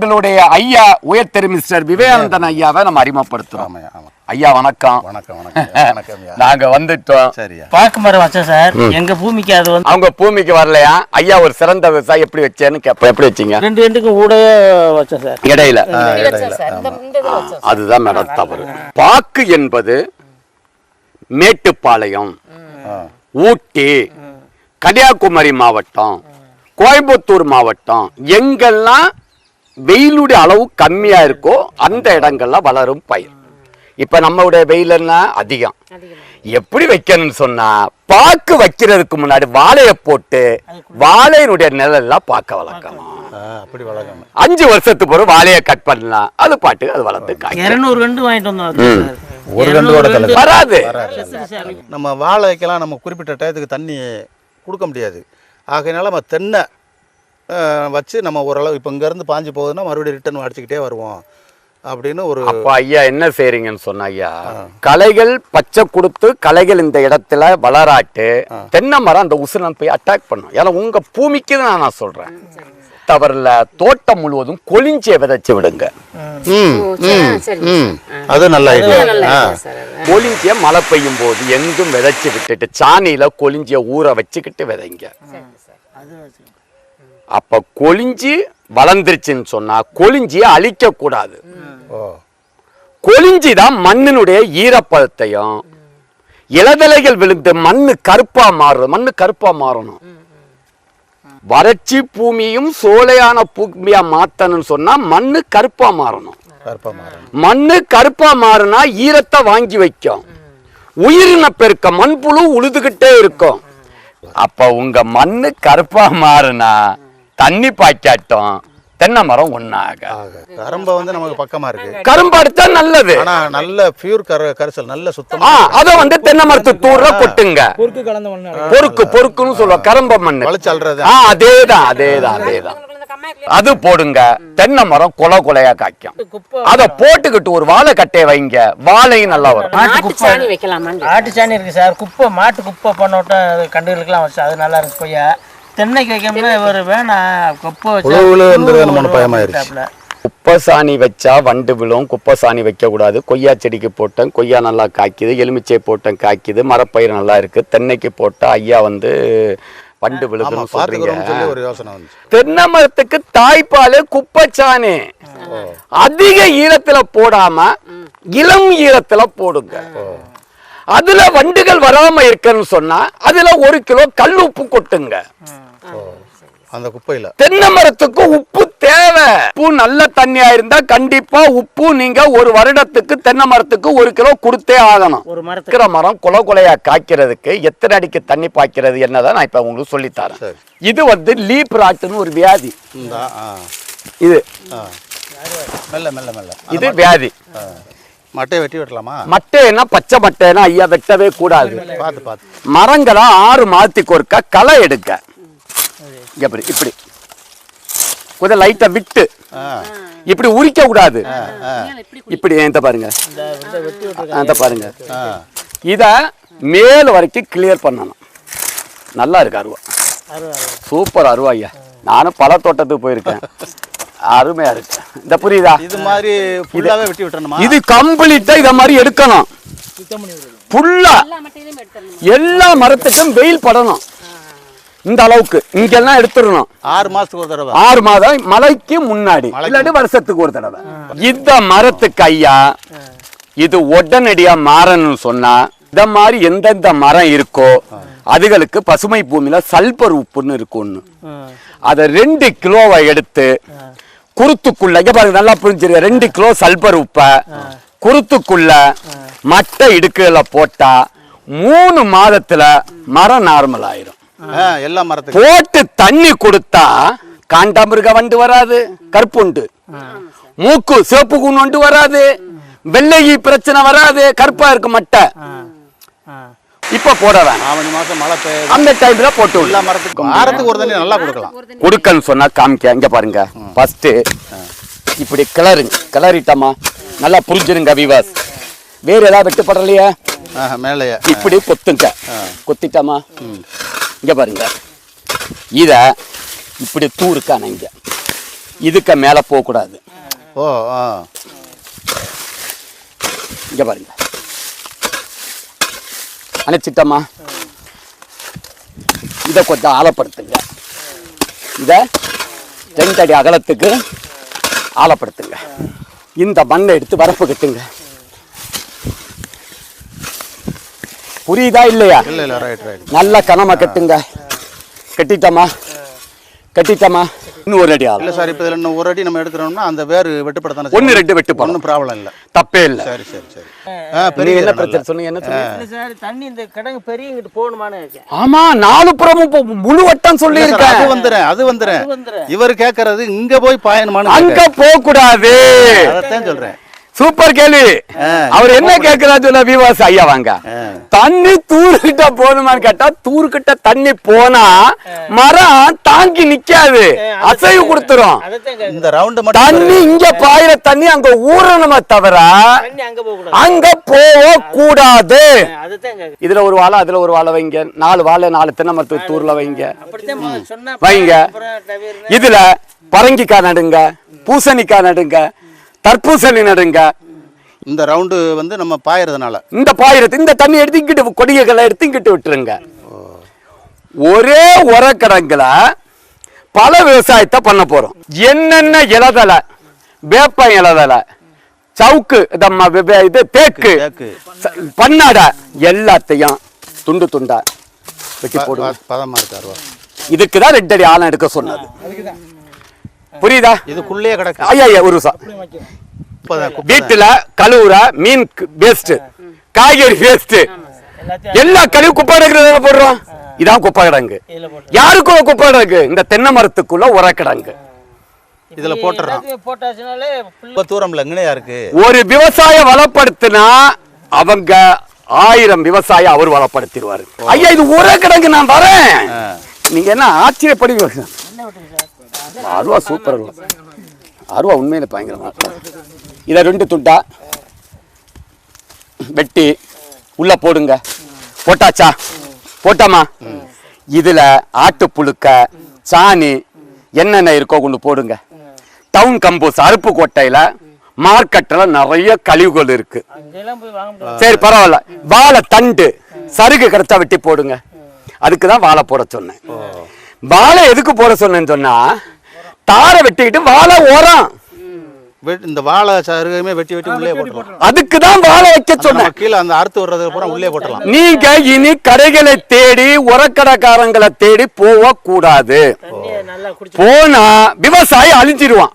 எங்களுடைய ஐயா உயர் திரு மிஸ்டர் விவேகானந்தன் ஐயாவை நம்ம அறிமுகப்படுத்துறோம். ஐயா வணக்கம். வணக்கம் வணக்கம் நாங்க வந்துட்டோம். சரியா பாக்கு மரம் வச்சேன் சார். எங்க பூமிக்கு அது வந்து அவங்க பூமிக்கு வரலையா? ஐயா ஒரு சிறந்த விவசாயி எப்படி வச்சேன்னு கேப்ப எப்படி வச்சீங்க? ரெண்டு ரெண்டுக்கும் சார். இடையில. வச்சோம் சார். இந்த இந்த இது வச்சோம் அதுதான் மேடம் தவறு. பாக்கு என்பது மேட்டுப்பாளையம் ஊட்டி கன்னியாகுமரி மாவட்டம் கோயம்புத்தூர் மாவட்டம் எங்கெல்லாம் வெயிலுடைய அளவு கம்மியா இருக்கோ அந்த இடங்கள்ல வளரும் பயிர். இப்ப நம்மளுடைய வெயில் என்ன? அதிகம். எப்படி வைக்கணும்னு சொன்னா பாக்கு வைக்கிறதுக்கு முன்னாடி வாழையை போட்டு வாழையினுடைய நிழல்ல பாக்க அப்படி வளர்க்கணும் அஞ்சு வருஷத்துக்கு பிறகு வாழையை கட் பண்ணலாம். அது பாட்டுக்கு அது வளர்த்து காய்க்கும். இருநூறு ரெண்டு வாங்கிட்டு வந்தோம் அதுக்கு. சார். ஒரு தலை வராது. நம்ம வாழை வைக்கலாம் நம்ம குறிப்பிட்ட டயத்துக்கு தண்ணி கொடுக்க முடியாது. ஆகையினால நம்ம தென்னை வச்சு நம்ம ஓரளவு இப்போ இங்கேருந்து பாஞ்சு போகுதுன்னா மறுபடியும் ரிட்டர்ன் அடிச்சுக்கிட்டே வருவோம். அப்படின்னு ஒரு அப்ப ஐயா என்ன செய்றீங்கன்னு சொன்ன ஐயா களைகள் பச்சை கொடுத்து களைகள் இந்த இடத்துல வளராட்டு தென்னை மரம் அந்த உசுரம் போய் அட்டாக் பண்ணும். ஏன்னா உங்க பூமிக்கு தான் நான் சொல்றேன். தவறுல தோட்டம் முழுவதும் கொளிஞ்சிய விதைச்சு விடுங்க. அது நல்ல அது. கொளிஞ்சிய மழை பெய்யும் போது எங்கும் விதைச்சு விட்டுட்டு சாணியில கொளிஞ்சிய ஊற வச்சுக்கிட்டு விதைங்க. அப்ப கொளிஞ்சி வளர்ந்துருச்சுன்னு சொன்னா கொளிஞ்சிய அழிக்க கூடாது ஓ கொளிஞ்சி தான் மண்ணினுடைய ஈரப்பதத்தையும் இளதலைகள் விழுந்து மண்ணு கருப்பா மாறுறது மண்ணு கருப்பா மாறணும். வறட்சி பூமியும் சோலையான பூமியா மாத்தணும்னு சொன்னா மண்ணு கருப்பா மாறணும். மண்ணு கருப்பா மாறினா ஈரத்தை வாங்கி வைக்கும். உயிரின பெருக்க மண்புழு உழுதுகிட்டே இருக்கும். அப்ப உங்க மண்ணு கருப்பா மாறினா தண்ணி பாய்க்காட்டும் தென்னை மரம் ஆக. கரும்பை வந்து நமக்கு பக்கமா இருக்கு. கரும்பு அடிச்சா நல்லது. ஆனா நல்ல பியூர் கர கரிசல் நல்ல சுத்தமா அத வந்து தென்னை மரத்து தூர்ல கொட்டுங்க பொறுக்கு கலந்த மண்ணு பொறுக்கு பொறுக்குன்னு சொல்லுவோம் கரும்ப மண்ணு. வளைச்சல்றது அதேதான் அதேதான் அதேதான். அது போடுங்க. தென்னை மரம் கொலை கொலையா காய்க்கும். அத போட்டுக்கிட்டு ஒரு வாழை கட்டையை வைங்க. வாழையும் நல்லா வரும். நாட்டு சாணி இருக்கு சார். குப்பை மாட்டு குப்பை பண்ணோட்ட கண்டுகளுக்கெல்லாம் வச்சு அது நல்லா இருக்கு கொய்யா. தென்னைக்கு வைக்கணும்னா இவர் வேணாம் குப்பை வச்சா பயமாயிருச்சு. வந்துட்டாப்புல. குப்பை சாணி வச்சா வண்டு விழும் குப்பை சாணி வைக்க கூடாது. கொய்யா செடிக்கு போட்டேன் கொய்யா நல்லா காய்க்குது எலுமிச்சை போட்டேன் காய்க்குது மரப்பயிர் நல்லா இருக்கு. தென்னைக்கு போட்டா ஐயா வந்து வண்டு விழுதுன்னு சொல்றீங்க. ஒரு யோசனை தென்னை மரத்துக்கு தாய்ப்பால் குப்பைச்சாணி அதிக ஈரத்துல போடாம இளம் ஈரத்துல போடுங்க. அதுல வண்டுகள் வராம இருக்கணும்னு சொன்னா அதுல ஒரு கிலோ கல் உப்பு கொட்டுங்க. அந்த குப்பையில. தென்னை மரத்துக்கு உப்பு தேவை. உப்பு நல்ல தண்ணியா இருந்தா கண்டிப்பா உப்பு நீங்க ஒரு வருடத்துக்கு தென்னை மரத்துக்கு ஒரு கிலோ கொடுத்தே ஆகணும். ஒரு மரத்துக்கு. இருக்கிற மரம் கொலை கொலையா காய்க்கிறதுக்கு எத்தனை அடிக்கு தண்ணி பாய்க்கிறது என்னதான் நான் இப்ப உங்களுக்கு சொல்லி தரேன் சரி. இது வந்து லீப் ராட்டுன்னு ஒரு வியாதி. இது. மெல்ல மெல்ல மெல்ல. இது வியாதி. மட்டையை வெட்டி வெட்டலாமா மட்டைனா பச்சை மட்டைனா ஐயா வெட்டவே கூடாது. பார்த்து பார்த்து. மரங்களை ஆறு மாதத்துக்கு ஒருக்கா களை எடுக்க. எப்படி இப்படி. கொஞ்சம் லைட்டா விட்டு. இப்படி உரிக்க கூடாது. இப்படி இந்த பாருங்க அந்த பாருங்க. இத மேல் வரைக்கும் கிளியர் பண்ணணும். நல்லா இருக்கு அருவா. அறுவை சூப்பர் அருவா ஐயா. நானும் பல தோட்டத்துக்கு போயிருக்கேன். அருமையா இருக்கு. இந்த புரியுதா? இது மாதிரி ஃபுல்லாவே வெட்டி விட்டணுமா இது கம்ப்ளீட்டா இத மாதிரி எடுக்கணும். ஃபுல்லா எல்லா மரத்துக்கும் வெயில் படணும். இந்த அளவுக்கு. இங்கெல்லாம் எடுத்துடணும். ஆறு மாசத்துக்கு ஒரு தடவை. ஆறு மாதம் மழைக்கு முன்னாடி. இல்லாட்டி வருஷத்துக்கு ஒரு தடவை. இந்த மரத்துக்கு ஐயா இது உடனடியா மாறணும்னு சொன்னா இந்த மாதிரி எந்தெந்த மரம் இருக்கோ அதுகளுக்கு பசுமை பூமியில சல்பர் உப்புன்னு இருக்கும் ஒண்ணு. அதை ரெண்டு கிலோவை எடுத்து குருத்துக்குள்ள இங்க பாருங்க நல்லா புரிஞ்சிருக்க ரெண்டு கிலோ சல்பர் உப்பை குருத்துக்குள்ள மட்டை இடுக்குல போட்டா மூணு மாதத்துல மரம் நார்மல் ஆயிரும். எல்லா மரத்துக்கும். போட்டு தண்ணி கொடுத்தா காண்டாமிருக வண்டு வராது கற்புண்டு மூக்கு சிவப்பு கூண் வண்டு வராது வெள்ளையி பிரச்சனை வராது கருப்பா இருக்கு மட்டை. இப்ப போட வேணாம் மாசம் மழை அந்த டைம்ல போட்டு. எல்லா மரத்துக்கும். வாரத்துக்கு ஒரு தண்ணி நல்லா கொடுக்கலாம். கொடுக்கன்னு சொன்னா காமிக்க. இங்க பாருங்க. ஃபர்ஸ்ட் இப்படி கிளறுங்க கிளறிட்டமா? நல்லா புரிஞ்சிருங்க விவாஸ் வேற ஏதாவது வெட்டுப்படலையா? மேலேயே. இப்படி கொத்துங்க. கொத்திட்டமா? இங்க பாருங்க. இத இப்படி தூருக்கான இங்க. இதுக்கு மேல போக கூடாது ஓ இங்க பாருங்க. அணைச்சிட்டமா இதை கொஞ்சம் ஆழப்படுத்துங்க. இத ரெண்டு அடி அகலத்துக்கு ஆழப்படுத்துங்க. இந்த மண்ணை எடுத்து வரப்பு கட்டுங்க. புரியுதா இல்லையா? நல்ல கனமா கட்டுங்க. கட்டிட்டமா? கட்டிட்டமா? இன்னும் ஒரு அடி ஆகும். இல்லை சார் இப்போ இதில் இன்னும் ஒரு அடி நம்ம எடுக்கிறோம்னா அந்த வேர் வெட்டுப்படத்தானே ஒண்ணு ரெண்டு வெட்டு போடணும். ஒன்றும் ப்ராப்ளம் இல்லை. தப்பே இல்லை. சரி சரி சரி. ஆ நீங்க பெரிய என்ன இடம் பிரச்சனை நல்லா. சொன்னீங்க? என்ன சொன்னீங்க? இல்லை சார் தண்ணி இந்த கிடங்கு பெரிய இங்கிட்டு போகணுமான்னு இருக்கேன். ஆமா நாலு புறமும் முழு வட்டம் சொல்லி அது இருக்கேன் வந்துறேன். அது வந்துறேன். இவர் கேட்கறது இங்க போய் பாயணுமான்னு அங்க போக கூடாது சொல்றேன். சூப்பர் கேள்வி. அவர் என்ன கேக்குறாரு சொல்ல விவாஸ் ஐயா வாங்க. தண்ணி தூருக்கிட்ட போகணுமான்னு கேட்டா தூருக்கிட்ட தண்ணி போனா மரம் தாங்கி நிக்காது. அசைவு கொடுத்துரும். இந்த ரவுண்டு தண்ணி இங்க பாயிற தண்ணி அங்க ஊறணுமே தவிர தண்ணி அங்கே போக கூடாது இதுல ஒரு வாழை அதுல ஒரு வாழை வைங்க. நாலு வாழை நாலு தென்னை மரத்து தூர்ல வைங்க. வைங்க. இதுல பரங்கிக்காய் நடுங்க பூசணிக்காய் நடுங்க தர்பூசணி நடுங்க இந்த ரவுண்டு வந்து நம்ம பாயறதுனால. இந்த பாயிரத்து இந்த தண்ணி எடுத்து இங்கிட்டு கொடிகைகளை எடுத்து இங்கிட்டு விட்டுருங்க. ஒரே உரக்கிடங்குல பல விவசாயத்தை பண்ண போறோம். என்னென்ன இலதலை? வேப்ப இலதலை சவுக்கு இது தேக்கு பன்னாடை எல்லாத்தையும் துண்டு துண்டா வெட்டி போடுவோம். இதுக்கு தான் ரெண்டு அடி ஆழம் எடுக்க சொன்னது. புரியுதா? இதுக்குள்ளேயே கிடக்கு. ஐயா ஐயா ஒரு. வீட்டுல கழுவுற மீன் வேஸ்ட் காய்கறி வேஸ்ட் எல்லாத்தையும் எல்லா கழிவு குப்பை கிடங்குறதுல போடுறோம்? இதான் குப்பை கிடங்கு. யாருக்கும் குப்பை கிடங்கு? இந்த தென்னை மரத்துக்குள்ள உரக்கிடங்கு இதுல போட்டுறோம் தூரம்ல எங்கனையா இருக்கு? ஒரு விவசாய வளப்படுத்தினா அவங்க ஆயிரம் விவசாயம் அவர் வளப்படுத்திடுவாரு. ஐயா இது உரக்கிடங்கு நான் வரேன். நீங்க என்ன ஆச்சரியப்படி அருவா சூப்பர். அருவா உண்மையில பயங்கரமா இருக்கு. இதை ரெண்டு துண்டா வெட்டி உள்ள போடுங்க. போட்டாச்சா? போட்டாமா? இதுல ஆட்டு புழுக்க சாணி என்னென்ன இருக்கோ கொண்டு போடுங்க. டவுன் கம்போஸ் அருப்பு கோட்டையில மார்க்கெட்ல நிறைய கழிவுகள் இருக்கு. சரி பரவாயில்ல. வாழை தண்டு சருகு கிடைச்சா வெட்டி போடுங்க. அதுக்கு தான் வாழை போட சொன்னேன். வாழை எதுக்கு போட சொன்னேன்னு சொன்னா தாரை வெட்டிக்கிட்டு வாழை ஓரம் இந்த வாழை சருகையுமே வெட்டி வெட்டி உள்ளே போட்டுடலாம் அதுக்கு தான் வாழை வைக்க சொன்னேன். கீழே அந்த அறுத்து வர்றது பூரா உள்ளே போட்டலாம் நீங்க இனி கடைகளை தேடி உரக்கடைக்காரங்களை தேடி போக கூடாது தண்ணியை நல்லா குடிச்சு போனா விவசாயி அழிஞ்சிருவான்.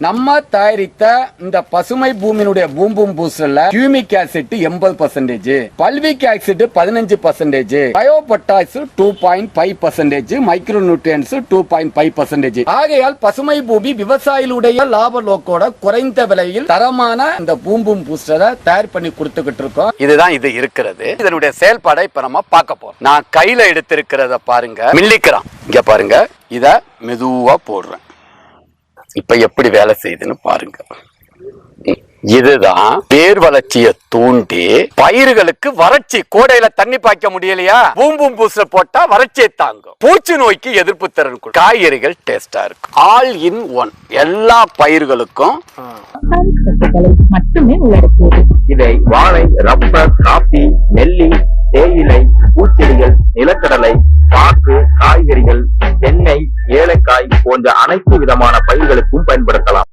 நம்ம தயாரித்த இந்த பசுமை பூமியினுடைய பூம்பும் பூஸ்டர்ல கியூமிக் ஆசிட் எண்பது பர்சன்டேஜ் பல்விக் ஆசிட் பதினஞ்சு percentage bio potash two point five percentage micro nutrients two point five percentage ஆகையால் பசுமை பூமி விவசாயிகளுடைய லாப நோக்கோட குறைந்த விலையில் தரமான இந்த பூம்பும் பூஸ்டரை தயார் பண்ணி கொடுத்துக்கிட்டு இருக்கோம். இதுதான் இது இருக்கிறது. இதனுடைய செயல்பாடை இப்ப நம்ம பார்க்க போறோம். நான் கையில எடுத்திருக்கிறத பாருங்க. மில்லிக்கிறான் இங்க பாருங்க. இத மெதுவா போடுறேன். இப்ப எப்படி வேலை செய்யுதுன்னு பாருங்க. இதுதான் வேர் வளர்ச்சியை தூண்டி பயிர்களுக்கு வறட்சி கோடையில தண்ணி பாய்க்க முடியலையா? பூம்பும் பூசுல போட்டா வறட்சியை தாங்கும். பூச்சி நோய்க்கு எதிர்ப்பு திறன். காய்கறிகள் டேஸ்டா இருக்கும். ஆல் இன் ஒன் எல்லா பயிர்களுக்கும் சத்துக்களை மட்டுமே இதை வாழை ரப்பர் காபி நெல்லி தேயிலை பூச்செடிகள் நிலக்கடலை பாக்கு காய்கறிகள் தென்னை ஏலக்காய் போன்ற அனைத்து விதமான பயிர்களுக்கும் பயன்படுத்தலாம்.